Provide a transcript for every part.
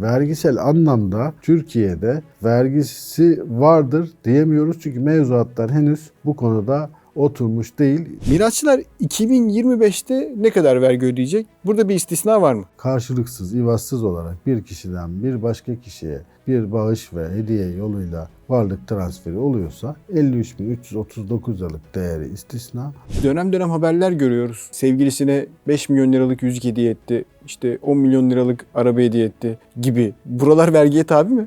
Vergisel anlamda Türkiye'de vergisi vardır diyemiyoruz. Çünkü mevzuatlar henüz bu konuda oturmuş değil. Mirasçılar 2025'te ne kadar vergi ödeyecek? Burada bir istisna var mı? Karşılıksız, ivazsız olarak bir kişiden bir başka kişiye bir bağış ve hediye yoluyla varlık transferi oluyorsa 53.339 liralık değeri istisna. Dönem dönem haberler görüyoruz. Sevgilisine 5 milyon liralık yüzük hediye etti. İşte 10 milyon liralık araba hediye etti gibi. Buralar vergiye tabi mi?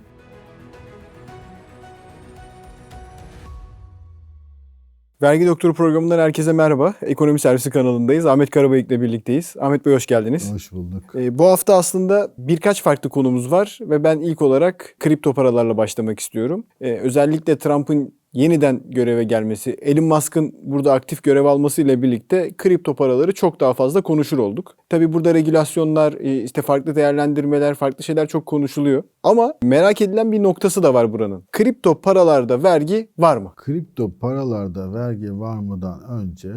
Vergi Doktoru programından herkese merhaba. Ekonomi Servisi kanalındayız. Ahmet Karabayık'la birlikteyiz. Ahmet Bey hoş geldiniz. Hoş bulduk. Ee, bu hafta aslında birkaç farklı konumuz var ve ben ilk olarak kripto paralarla başlamak istiyorum. Ee, özellikle Trump'ın yeniden göreve gelmesi, Elon Musk'ın burada aktif görev almasıyla birlikte kripto paraları çok daha fazla konuşur olduk. Tabi burada regülasyonlar, e, işte farklı değerlendirmeler, farklı şeyler çok konuşuluyor. Ama merak edilen bir noktası da var buranın. Kripto paralarda vergi var mı? Kripto paralarda vergi var mıdan önce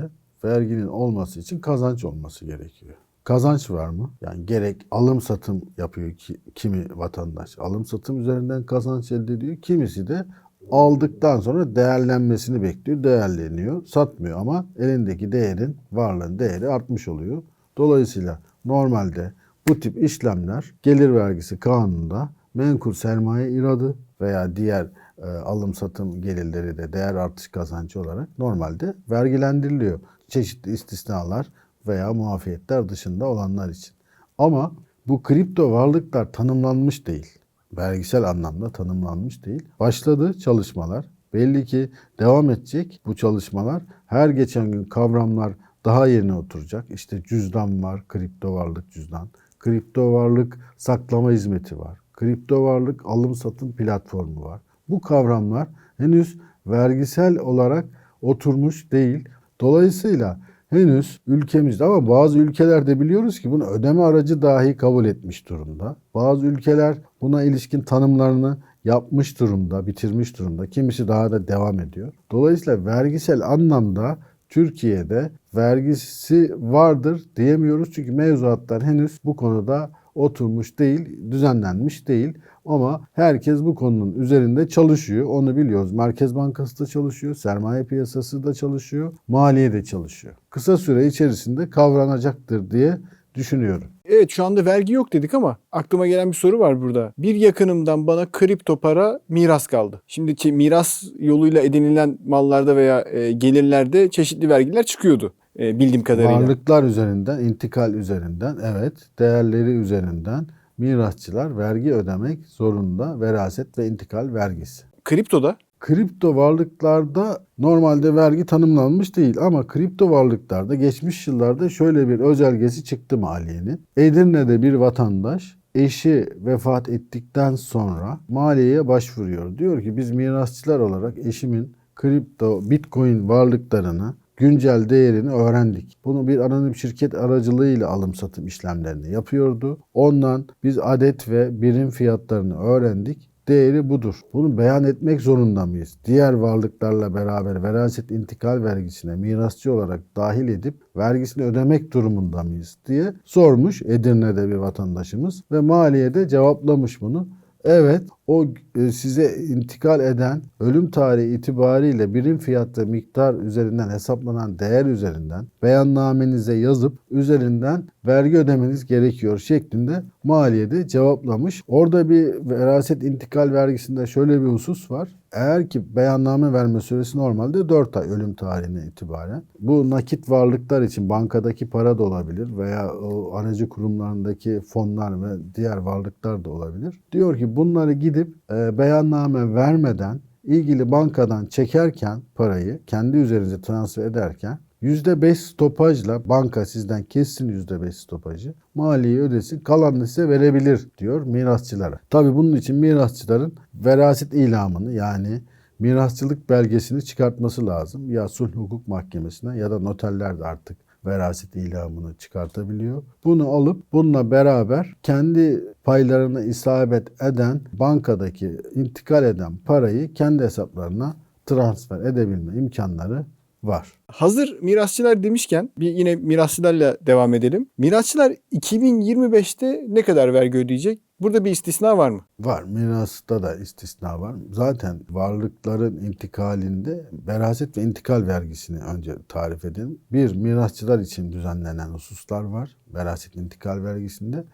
verginin olması için kazanç olması gerekiyor. Kazanç var mı? Yani gerek alım satım yapıyor ki, kimi vatandaş. Alım satım üzerinden kazanç elde ediyor. Kimisi de aldıktan sonra değerlenmesini bekliyor. Değerleniyor. Satmıyor ama elindeki değerin, varlığın değeri artmış oluyor. Dolayısıyla normalde bu tip işlemler gelir vergisi kanununda menkul sermaye iradı veya diğer e, alım satım gelirleri de değer artış kazancı olarak normalde vergilendiriliyor. Çeşitli istisnalar veya muafiyetler dışında olanlar için. Ama bu kripto varlıklar tanımlanmış değil. Vergisel anlamda tanımlanmış değil. Başladı çalışmalar. Belli ki devam edecek bu çalışmalar. Her geçen gün kavramlar daha yeni oturacak. İşte cüzdan var, kripto varlık cüzdan. Kripto varlık saklama hizmeti var. Kripto varlık alım satım platformu var. Bu kavramlar henüz vergisel olarak oturmuş değil. Dolayısıyla henüz ülkemizde ama bazı ülkelerde biliyoruz ki bunu ödeme aracı dahi kabul etmiş durumda. Bazı ülkeler buna ilişkin tanımlarını yapmış durumda, bitirmiş durumda. Kimisi daha da devam ediyor. Dolayısıyla vergisel anlamda Türkiye'de vergisi vardır diyemiyoruz çünkü mevzuatlar henüz bu konuda oturmuş değil, düzenlenmiş değil. Ama herkes bu konunun üzerinde çalışıyor. Onu biliyoruz. Merkez Bankası da çalışıyor, sermaye piyasası da çalışıyor, maliye de çalışıyor. Kısa süre içerisinde kavranacaktır diye düşünüyorum. Evet şu anda vergi yok dedik ama aklıma gelen bir soru var burada. Bir yakınımdan bana kripto para miras kaldı. Şimdi miras yoluyla edinilen mallarda veya e, gelirlerde çeşitli vergiler çıkıyordu e, bildiğim kadarıyla. Varlıklar üzerinden, intikal üzerinden, evet, değerleri üzerinden mirasçılar vergi ödemek zorunda veraset ve intikal vergisi. Kriptoda Kripto varlıklarda normalde vergi tanımlanmış değil ama kripto varlıklarda geçmiş yıllarda şöyle bir özelgesi çıktı maliyenin. Edirne'de bir vatandaş eşi vefat ettikten sonra maliyeye başvuruyor. Diyor ki biz mirasçılar olarak eşimin kripto, bitcoin varlıklarını güncel değerini öğrendik. Bunu bir anonim şirket aracılığıyla alım satım işlemlerini yapıyordu. Ondan biz adet ve birim fiyatlarını öğrendik değeri budur. Bunu beyan etmek zorunda mıyız? Diğer varlıklarla beraber veraset intikal vergisine mirasçı olarak dahil edip vergisini ödemek durumunda mıyız diye sormuş Edirne'de bir vatandaşımız ve maliyede cevaplamış bunu. Evet o e, size intikal eden ölüm tarihi itibariyle birim fiyatta miktar üzerinden hesaplanan değer üzerinden beyannamenize yazıp üzerinden vergi ödemeniz gerekiyor şeklinde maliyede cevaplamış. Orada bir veraset intikal vergisinde şöyle bir husus var. Eğer ki beyanname verme süresi normalde 4 ay ölüm tarihine itibaren. Bu nakit varlıklar için bankadaki para da olabilir veya aracı kurumlarındaki fonlar ve diğer varlıklar da olabilir. Diyor ki bunları gidip e, beyanname vermeden ilgili bankadan çekerken parayı kendi üzerinize transfer ederken %5 stopajla banka sizden kessin %5 stopajı. Maliyeyi ödesin kalanını size verebilir diyor mirasçılara. Tabi bunun için mirasçıların veraset ilamını yani mirasçılık belgesini çıkartması lazım. Ya sulh hukuk mahkemesine ya da noterler de artık veraset ilamını çıkartabiliyor. Bunu alıp bununla beraber kendi paylarına isabet eden bankadaki intikal eden parayı kendi hesaplarına transfer edebilme imkanları var. hazır mirasçılar demişken bir yine mirasçılarla devam edelim. Mirasçılar 2025'te ne kadar vergi ödeyecek? Burada bir istisna var mı? Var. Mirasta da istisna var. Zaten varlıkların intikalinde veraset ve intikal vergisini önce tarif edelim. Bir, mirasçılar için düzenlenen hususlar var. Veraset intikal vergisinde.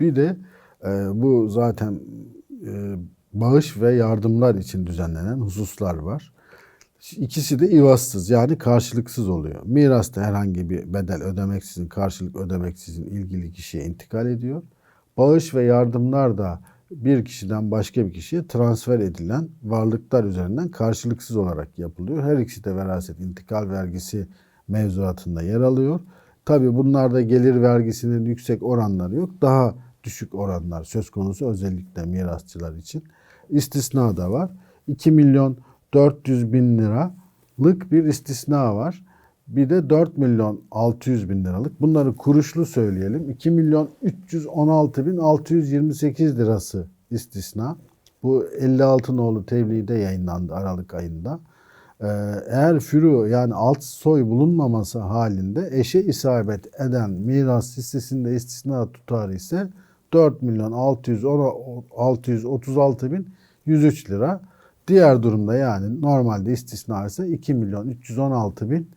Bir de bu zaten e, bağış ve yardımlar için düzenlenen hususlar var. İkisi de ivazsız yani karşılıksız oluyor. Mirasta herhangi bir bedel ödemeksizin, karşılık ödemeksizin ilgili kişiye intikal ediyor. Bağış ve yardımlar da bir kişiden başka bir kişiye transfer edilen varlıklar üzerinden karşılıksız olarak yapılıyor. Her ikisi de veraset intikal vergisi mevzuatında yer alıyor. Tabii bunlarda gelir vergisinin yüksek oranları yok. Daha düşük oranlar söz konusu özellikle mirasçılar için. İstisna da var. 2 milyon 400 bin liralık bir istisna var. Bir de 4 milyon 600 bin liralık. Bunları kuruşlu söyleyelim. 2 milyon 316 bin 628 lirası istisna. Bu 56 nolu tebliğde yayınlandı Aralık ayında. Ee, Eğer fürü yani alt soy bulunmaması halinde eşe isabet eden miras listesinde istisna tutarı ise 4 milyon 610 636 bin 103 lira. Diğer durumda yani normalde istisna ise 2 milyon 316 bin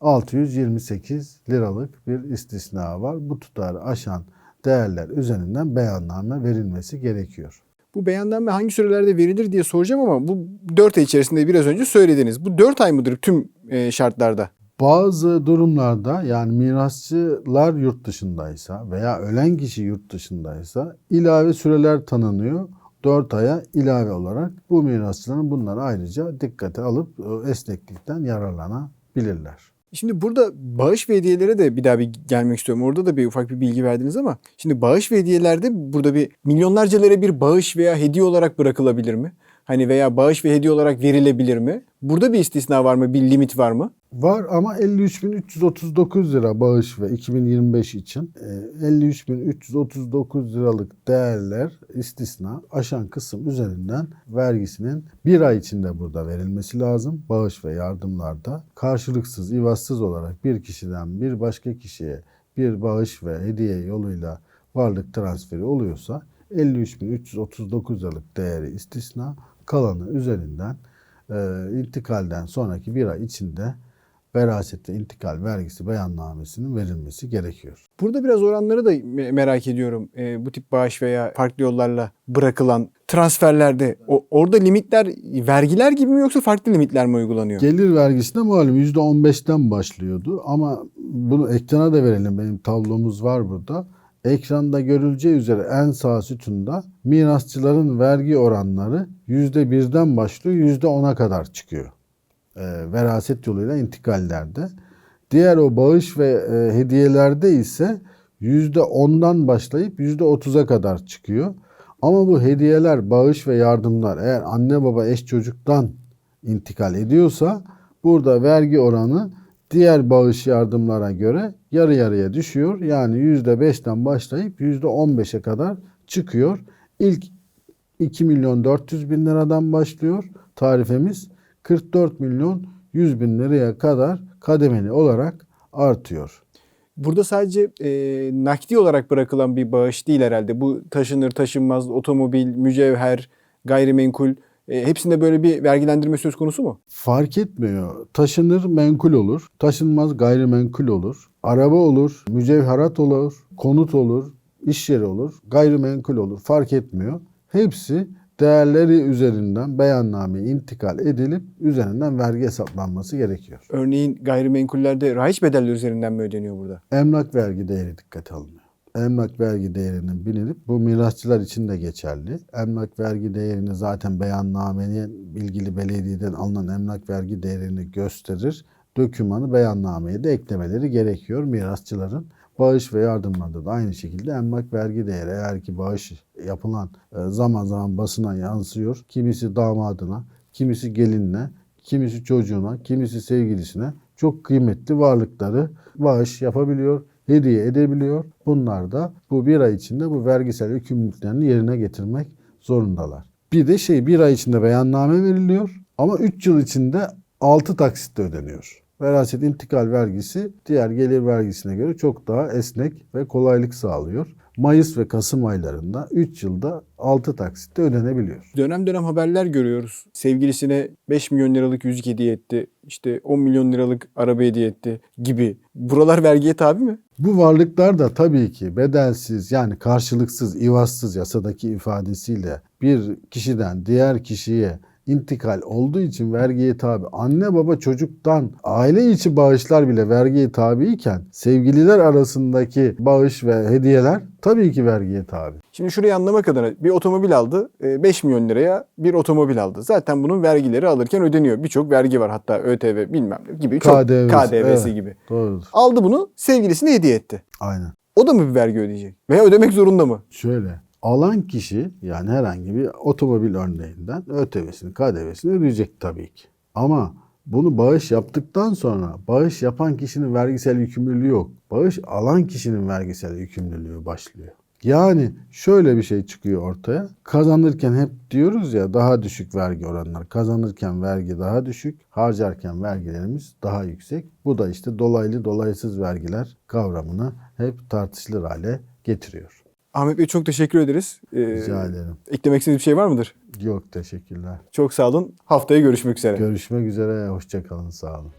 628 liralık bir istisna var. Bu tutarı aşan değerler üzerinden beyanname verilmesi gerekiyor. Bu beyanname hangi sürelerde verilir diye soracağım ama bu 4 ay içerisinde biraz önce söylediniz. Bu 4 ay mıdır tüm e, şartlarda? Bazı durumlarda yani mirasçılar yurt dışındaysa veya ölen kişi yurt dışındaysa ilave süreler tanınıyor. 4 aya ilave olarak bu mirasçıların bunları ayrıca dikkate alıp e, esneklikten yararlanabilirler. Şimdi burada bağış ve hediyelere de bir daha bir gelmek istiyorum. Orada da bir ufak bir bilgi verdiniz ama şimdi bağış ve hediyelerde burada bir milyonlarca lira bir bağış veya hediye olarak bırakılabilir mi? Hani veya bağış ve hediye olarak verilebilir mi? Burada bir istisna var mı? Bir limit var mı? Var ama 53.339 lira bağış ve 2025 için e, 53.339 liralık değerler istisna aşan kısım üzerinden vergisinin bir ay içinde burada verilmesi lazım. Bağış ve yardımlarda karşılıksız, ivazsız olarak bir kişiden bir başka kişiye bir bağış ve hediye yoluyla varlık transferi oluyorsa 53.339 liralık değeri istisna kalanı üzerinden e, intikalden sonraki bir ay içinde verasette intikal vergisi beyannamesinin verilmesi gerekiyor. Burada biraz oranları da me- merak ediyorum. Ee, bu tip bağış veya farklı yollarla bırakılan transferlerde o, orada limitler vergiler gibi mi yoksa farklı limitler mi uygulanıyor? Gelir vergisinde malum %15'ten başlıyordu ama bunu ekrana da verelim. Benim tablomuz var burada. Ekranda görüleceği üzere en sağ sütunda mirasçıların vergi oranları %1'den başlıyor %10'a kadar çıkıyor. E, veraset yoluyla intikallerde. Diğer o bağış ve e, hediyelerde ise %10'dan başlayıp %30'a kadar çıkıyor. Ama bu hediyeler, bağış ve yardımlar eğer anne baba eş çocuktan intikal ediyorsa burada vergi oranı diğer bağış yardımlara göre yarı yarıya düşüyor. Yani %5'ten başlayıp %15'e kadar çıkıyor. İlk 2 milyon 400 bin liradan başlıyor tarifemiz. 44 milyon 100 bin liraya kadar kademeli olarak artıyor. Burada sadece e, nakdi olarak bırakılan bir bağış değil herhalde. Bu taşınır, taşınmaz, otomobil, mücevher, gayrimenkul e, hepsinde böyle bir vergilendirme söz konusu mu? Fark etmiyor. Taşınır menkul olur, taşınmaz gayrimenkul olur, araba olur, mücevherat olur, konut olur, iş yeri olur, gayrimenkul olur. Fark etmiyor. Hepsi değerleri üzerinden beyanname intikal edilip üzerinden vergi hesaplanması gerekiyor. Örneğin gayrimenkullerde rahiç bedelleri üzerinden mi ödeniyor burada? Emlak vergi değeri dikkate alınıyor. Emlak vergi değerinin bilinip bu mirasçılar için de geçerli. Emlak vergi değerini zaten beyannamenin ilgili belediyeden alınan emlak vergi değerini gösterir. Dökümanı beyannameye de eklemeleri gerekiyor mirasçıların. Bağış ve yardımlarda da aynı şekilde emlak vergi değeri eğer ki bağış yapılan e, zaman zaman basına yansıyor. Kimisi damadına, kimisi gelinine, kimisi çocuğuna, kimisi sevgilisine çok kıymetli varlıkları bağış yapabiliyor, hediye edebiliyor. Bunlar da bu bir ay içinde bu vergisel yükümlülüklerini yerine getirmek zorundalar. Bir de şey bir ay içinde beyanname veriliyor ama 3 yıl içinde 6 taksitle ödeniyor. Veraset intikal vergisi diğer gelir vergisine göre çok daha esnek ve kolaylık sağlıyor. Mayıs ve Kasım aylarında 3 yılda 6 taksitte ödenebiliyor. Dönem dönem haberler görüyoruz. Sevgilisine 5 milyon liralık yüzük hediye etti. İşte 10 milyon liralık araba hediye etti gibi. Buralar vergiye tabi mi? Bu varlıklar da tabii ki bedelsiz yani karşılıksız, ivazsız yasadaki ifadesiyle bir kişiden diğer kişiye intikal olduğu için vergiye tabi. Anne baba çocuktan aile içi bağışlar bile vergiye tabiyken sevgililer arasındaki bağış ve hediyeler tabii ki vergiye tabi. Şimdi şurayı anlamak adına bir otomobil aldı. e, 5 milyon liraya bir otomobil aldı. Zaten bunun vergileri alırken ödeniyor. Birçok vergi var hatta ÖTV bilmem ne gibi. Çok KDV'si, KDV'si evet. gibi. Doğrudur. Aldı bunu sevgilisine hediye etti. Aynen. O da mı bir vergi ödeyecek? Veya ödemek zorunda mı? Şöyle alan kişi yani herhangi bir otomobil örneğinden ÖTV'sini, KDV'sini ödeyecek tabii ki. Ama bunu bağış yaptıktan sonra bağış yapan kişinin vergisel yükümlülüğü yok. Bağış alan kişinin vergisel yükümlülüğü başlıyor. Yani şöyle bir şey çıkıyor ortaya. Kazanırken hep diyoruz ya daha düşük vergi oranları. Kazanırken vergi daha düşük, harcarken vergilerimiz daha yüksek. Bu da işte dolaylı dolaysız vergiler kavramını hep tartışılır hale getiriyor. Ahmet Bey çok teşekkür ederiz. Ee, Rica ederim. eklemek istediğiniz bir şey var mıdır? Yok teşekkürler. Çok sağ olun. Haftaya görüşmek üzere. Görüşmek üzere. Hoşçakalın. Sağ olun.